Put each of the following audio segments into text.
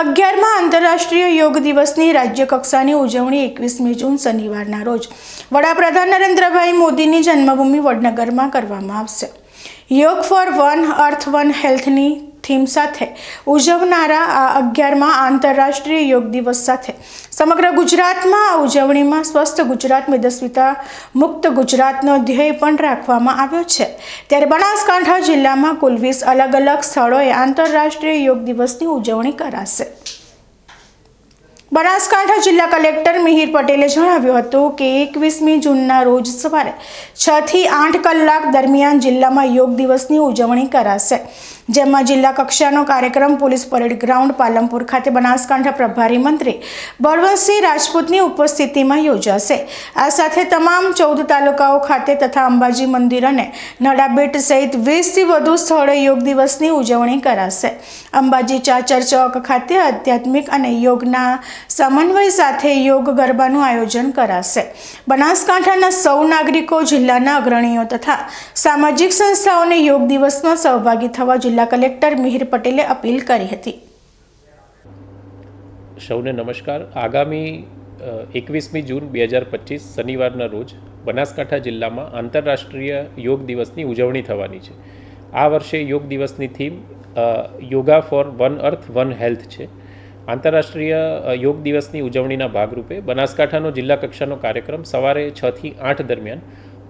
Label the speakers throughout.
Speaker 1: અગિયારમાં આંતરરાષ્ટ્રીય યોગ દિવસની રાજ્ય કક્ષાની ઉજવણી એકવીસમી જૂન શનિવારના રોજ વડાપ્રધાન નરેન્દ્રભાઈ મોદીની જન્મભૂમિ વડનગરમાં કરવામાં આવશે. Yoga for one, earth one હેલ્થની theme સાથે. ઉજવનારા આ અગિયારમાં આંતરરાષ્ટ્રીય યોગ દિવસ સાથે. સમગ્ર ગુજરાતમાં આ ઉજવણીમાં સ્વસ્થ ગુજરાત, મેદસ્વીતા મુક્ત ગુજરાતનો ધ્યેય પણ રાખવામાં આવ્યો છે. ત્યારે બનાસકાંઠા જિલ્લામાં કુલ વીસ અલગ અલગ સ્થળોએ આંતરરાષ્ટ્રીય યોગ દિવસની ઉજવણી કરાશે. બનાસકાંઠા જિલ્લા કલેક્ટર મિહિર પટેલે જણાવ્યું હતું કે એકવીસમી જૂનના રોજ સવારે છથી આઠ કલાક દરમિયાન જિલ્લામાં યોગ દિવસની ઉજવણી કરાશે. જેમાં જિલ્લા કક્ષાનો કાર્યક્રમ પોલીસ પરેડ ગ્રાઉન્ડ પાલનપુર ખાતે બનાસકાંઠા પ્રભારી મંત્રી બળવંતસિંહ રાજપૂતની ઉપસ્થિતિમાં યોજાશે. આ સાથે તમામ ચૌદ તાલુકાઓ ખાતે તથા અંબાજી મંદિર અને નડાબેટ સહિત વીસથી વધુ સ્થળે યોગ દિવસની ઉજવણી કરાશે. અંબાજી ચાચર ચોક ખાતે આધ્યાત્મિક અને યોગના સમન્વય સાથે યોગ ગરબાનું આયોજન કરાશે. બનાસકાંઠાના સૌ નાગરિકો, જિલ્લાના અગ્રણીઓ તથા સામાજિક સંસ્થાઓને યોગ દિવસમાં સહભાગી થવા કલેક્ટર મિહિર પટેલે અપીલ કરી હતી.
Speaker 2: સૌને નમસ્કાર. આગામી એકવીસમી જૂન બે હજાર પચીસ શનિવારના રોજ બનાસકાંઠા જિલ્લામાં આંતરરાષ્ટ્રીય યોગ દિવસની ઉજવણી થવાની છે. આ વર્ષે યોગ દિવસની theme yoga for one earth, one health છે. આંતરરાષ્ટ્રીય યોગ દિવસની ઉજવણીના ભાગરૂપે બનાસકાંઠાનો જિલ્લા કક્ષાનો કાર્યક્રમ સવારે છથી આઠ દરમિયાન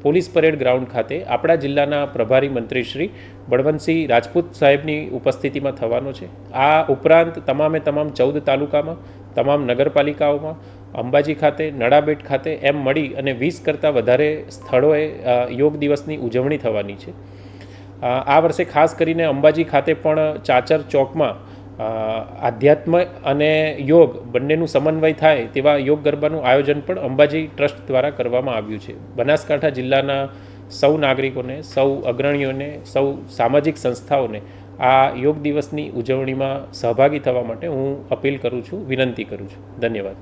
Speaker 2: પોલીસ પરેડ ગ્રાઉન્ડ ખાતે આપણા જિલ્લાના પ્રભારી મંત્રી શ્રી બળવંતસિંહ રાજપૂત સાહેબની ઉપસ્થિતિમાં થવાનો છે. આ ઉપરાંત તમામે તમામ ચૌદ તાલુકામાં, તમામ નગરપાલિકાઓમાં, અંબાજી ખાતે, નડાબેટ ખાતે એમ મળી અને વીસ કરતાં વધારે સ્થળોએ યોગ દિવસની ઉજવણી થવાની છે. આ વર્ષે ખાસ કરીને અંબાજી ખાતે પણ ચાચર ચોકમાં આધ્યાત્મ અને યોગ બંનેનું સમન્વય થાય તેવા યોગ ગરબાનું આયોજન પણ અંબાજી ટ્રસ્ટ દ્વારા કરવામાં આવ્યું છે. બનાસકાંઠા જિલ્લાના સૌ નાગરિકોને, સૌ અગ્રણીઓને, સૌ સામાજિક સંસ્થાઓને આ યોગ દિવસની ઉજવણીમાં સહભાગી થવા માટે હું અપીલ કરું છું, વિનંતી કરું છું. ધન્યવાદ.